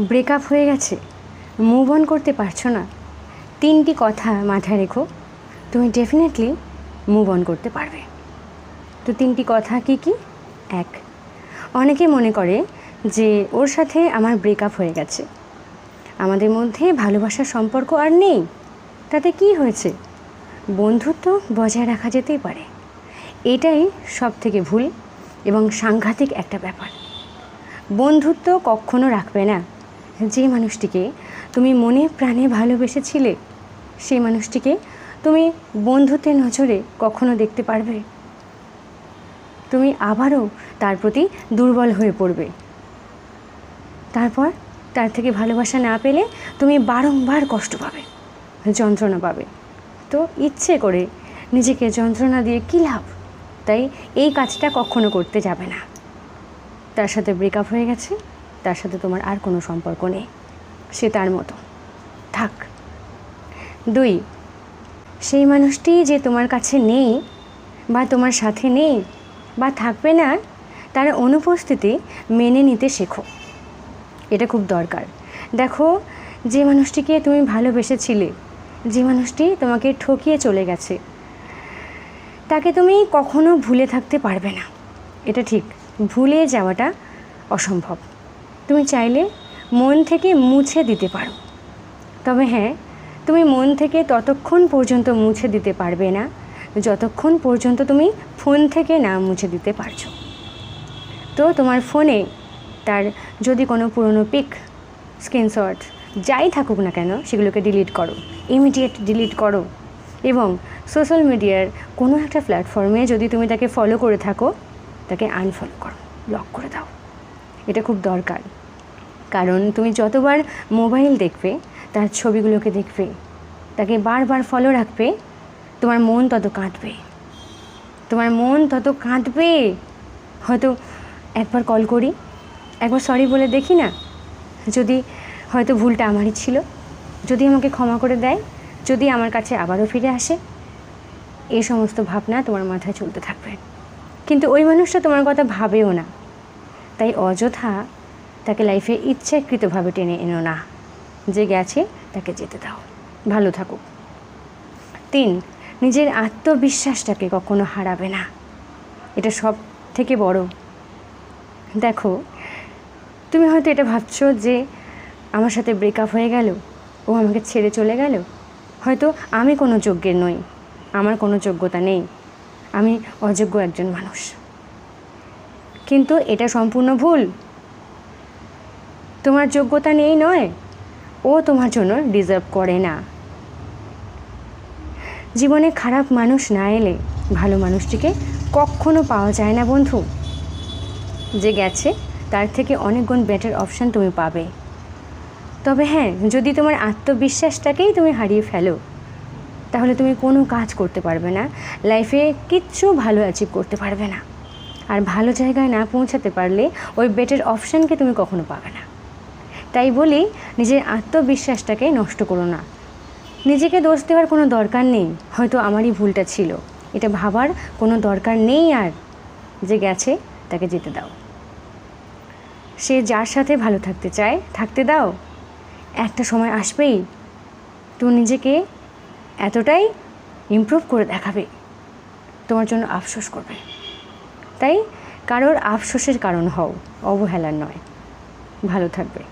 Breakup হয়ে গেছে। Move on করতে পারছ না। তিনটি কথা মাথায় রেখো। তুমি ডেফিনেটলি মুভ অন করতে পারবে। তো তিনটি কথা কি কি? এক, অনেকে মনে করে যে ওর সাথে আমার ব্রেকআপ হয়ে গেছে। আমাদের মধ্যে ভালোবাসার সম্পর্ক আর নেই। তাতে কি হয়েছে? বন্ধুত্ব বজায় রাখা যেতেই পারে। এটাই সব থেকে ভুল এবং সাংঘাতিক একটা ব্যাপার। বন্ধুত্ব কখনো রাখবে না। যে মানুষটিকে তুমি মনে প্রাণে ভালোবেসেছিলে, সেই মানুষটিকে তুমি বন্ধুত্বের নজরে কখনো দেখতে পারবে? তুমি আবারও তার প্রতি দুর্বল হয়ে পড়বে। তারপর তার থেকে ভালোবাসা না পেলে তুমি বারংবার কষ্ট পাবে, যন্ত্রণা পাবে। তো ইচ্ছে করে নিজেকে যন্ত্রণা দিয়ে কী লাভ? তাই এই কাজটা কখনো করতে যাবে না। তার সাথে ব্রেকআপ হয়ে গেছে। তার সাথে তোমার আর কোনো সম্পর্ক নেই। সে তার মতো। থাক। দুই, সেই মানুষটি যে তোমার কাছে নেই বা তোমার সাথে নেই বা থাকবে না, তার অনুপস্থিতি মেনে নিতে শেখো। এটা খুব দরকার। দেখো, যে মানুষটিকে তুমি ভালোবেসেছিলে, যে মানুষটি তোমাকে ঠকিয়ে চলে গেছে, তাকে তুমি কখনো ভুলে থাকতে পারবে না। এটা ঠিক, ভুলে যাওয়াটা অসম্ভব। তুমি চাইলে মন থেকে মুছে দিতে পারো। তবে হ্যাঁ তুমি মন থেকে ততক্ষণ পর্যন্ত মুছে দিতে পারবে না, যতক্ষণ পর্যন্ত তুমি ফোন থেকে না মুছে দিতে পারছ। তো তোমার ফোনে তার যদি কোনো পুরনো পিক, স্ক্রিনশট যাই থাকুক না কেন, সেগুলোকে ডিলিট করো, ইমিডিয়েট ডিলিট করো এবং সোশ্যাল মিডিয়ার কোনো একটা প্ল্যাটফর্মে যদি তুমি তাকে ফলো করে থাকো, তাকে আনফলো করো ব্লক করে দাও। এটা খুব দরকার। কারণ তুমি যতবার মোবাইল দেখবে, তার ছবিগুলোকে দেখবে, তাকে বারবার ফলো রাখবে, তোমার মন তত কাঁদবে। তোমার মন তত কাঁদবে। হয়তো একবার কল করি, একবার সরি বলে দেখি না, যদি হয়তো ভুলটা আমারই ছিল, যদি আমাকে ক্ষমা করে দেয়, যদি আমার কাছে আবারও ফিরে আসে, এই সমস্ত ভাবনা তোমার মাথায় চলতে থাকবে। কিন্তু ওই মানুষটা তোমার কথা ভাবেও না। তাই অযথা তাকে লাইফে ইচ্ছাকৃতভাবে টেনে এনো না। যে গেছে তাকে যেতে দাও। ভালো থাকুক। তিন, নিজের আত্মবিশ্বাসটাকে কখনো হারাবে না। এটা সব থেকে বড়। দেখো, তুমি হয়তো এটা ভাবছ যে আমার সাথে ব্রেকআপ হয়ে গেল, ও আমাকে ছেড়ে চলে গেল। হয়তো আমি কোনো যোগ্যের নই, আমার কোনো যোগ্যতা নেই। আমি অযোগ্য একজন মানুষ। কিন্তু এটা সম্পূর্ণ ভুল। তোমার যোগ্যতা নেই নয়। ও তোমার জন্য ডিজার্ভ করে না। জীবনে খারাপ মানুষ না এলে ভালো মানুষটিকে কখনো পাওয়া যায় না, বন্ধু। যে গেছে, তার থেকে অনেক গুণ বেটার অপশান তুমি পাবে। তবে হ্যাঁ যদি তোমার আত্মবিশ্বাসটাকেই তুমি হারিয়ে ফেলো, তাহলে তুমি কোনো কাজ করতে পারবে না। লাইফে কিচ্ছু ভালো অ্যাচিভ করতে পারবে না। আর ভালো জায়গায় না পৌঁছাতে পারলে ওই বেটের অপশানকে তুমি কখনো পাবে না। তাই বলি, নিজের আত্মবিশ্বাসটাকে নষ্ট করো না। নিজেকে দোষ দেওয়ার কোনো দরকার নেই, হয়তো আমারই ভুলটা ছিল। এটা ভাবার কোনো দরকার নেই আর যে গেছে, তাকে যেতে দাও। সে যার সাথে ভালো থাকতে চায়, থাকতে দাও। একটা সময় আসবেই তুমি নিজেকে এতটাই ইমপ্রুভ করে দেখাবে, তোমার জন্য আফসোস করবে। তাই কারোর আফসোসের কারণ হও অবহেলার নয়। ভালো থাকবে।